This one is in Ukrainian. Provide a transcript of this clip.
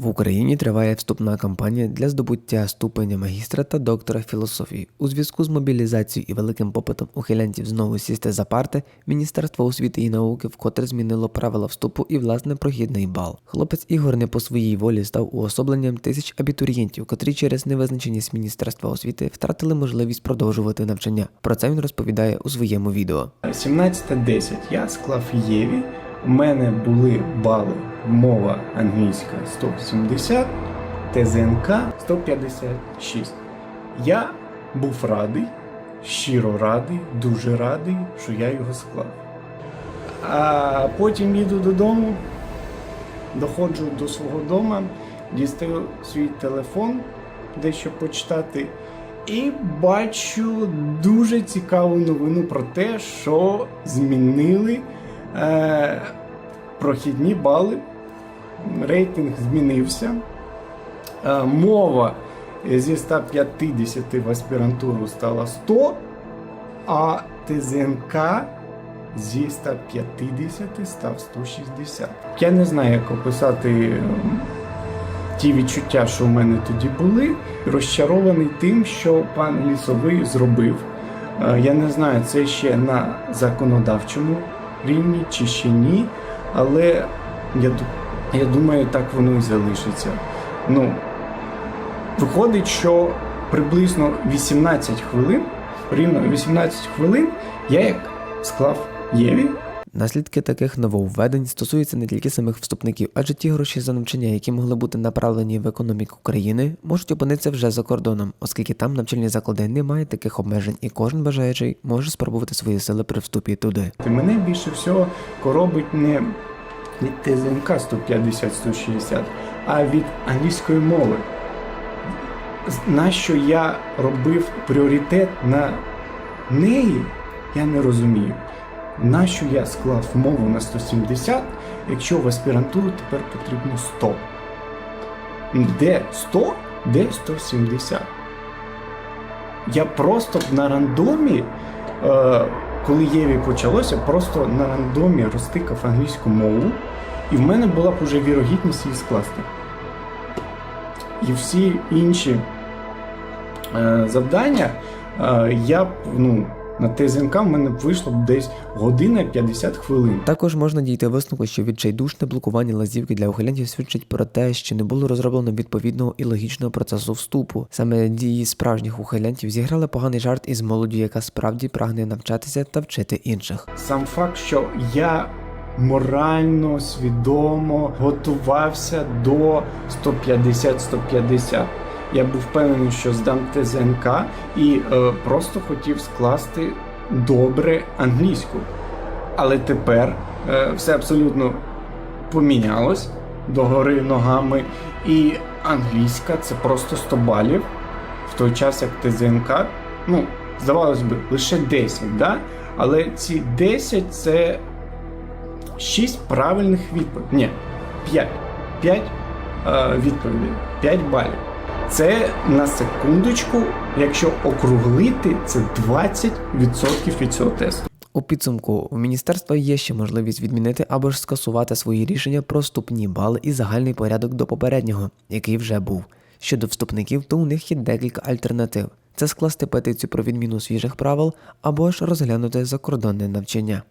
В Україні триває вступна кампанія для здобуття ступеня магістра та доктора філософії. У зв'язку з мобілізацією і великим попитом ухилянтів знову сісти за парти, Міністерство освіти і науки вкотре змінило правила вступу і власне прохідний бал. Хлопець Ігор не по своїй волі став уособленням тисяч абітурієнтів, котрі через невизначеність Міністерства освіти втратили можливість продовжувати навчання. Про це він розповідає у своєму відео. 17.10 я склав Єві. У мене були бали мова англійська 170, ТЗНК 156. Я був радий, щиро радий, дуже радий, що я його склав. А потім їду додому, доходжу до свого дому, дістаю свій телефон, дещо почитати. І бачу дуже цікаву новину про те, що змінили е, прохідні бали. Рейтинг змінився. Е, мова зі 150 в аспірантуру стала 100, а ТЗНК зі 150 став 160. Я не знаю, як описати ті відчуття, що в мене тоді були, розчарований тим, що пан Лісовий зробив. Е, Я не знаю, це ще на законодавчому рівні чи ще ні, але я, я думаю, так воно і залишиться. Ну, виходить, що приблизно 18 хвилин, рівно 18 хвилин, я як склав Єві, Наслідки таких нововведень стосуються не тільки самих вступників, адже ті гроші за навчання, які могли бути направлені в економіку країни, можуть опинитися вже за кордоном, оскільки там навчальні заклади не мають таких обмежень, і кожен бажаючий може спробувати свої сили при вступі туди. Мене більше всього коробить не від ТЗНК 150-160, а від англійської мови. З- Нащо я робив пріоритет на неї, я не розумію. Нащо я склав мову на 170, якщо в аспірантуру тепер потрібно 100? Де 100, де 170? Я просто на рандомі, е, коли Єві почалося, просто на рандомі розтикав англійську мову, і в мене була б уже вірогідність її скласти. І всі інші е, завдання е, я б, ну, на ТЗНК в мене вийшло б десь година 50 хвилин. Також можна дійти висновку, що відчайдушне блокування лазівки для ухилянтів свідчить про те, що не було розроблено відповідного і логічного процесу вступу. Саме дії справжніх ухилянтів зіграли поганий жарт із молоддю, яка справді прагне навчатися та вчити інших. Сам факт, що я морально, свідомо готувався до 150-150. Я був впевнений, що здам ТЗНК і е, просто хотів скласти добре англійську. Але тепер е, все абсолютно помінялось догори ногами. І англійська це просто 100 балів, в той час як ТЗНК, ну, здавалось би, лише 10, да? але ці 10 це 6 правильних відповідей. Ні, 5. 5 е, відповідей, 5 балів. Це на секундочку, якщо округлити, це 20% від цього тесту. У підсумку у міністерства є ще можливість відмінити або ж скасувати свої рішення про вступні бали і загальний порядок до попереднього, який вже був. Щодо вступників, то у них є декілька альтернатив: це скласти петицію про відміну свіжих правил або ж розглянути закордонне навчання.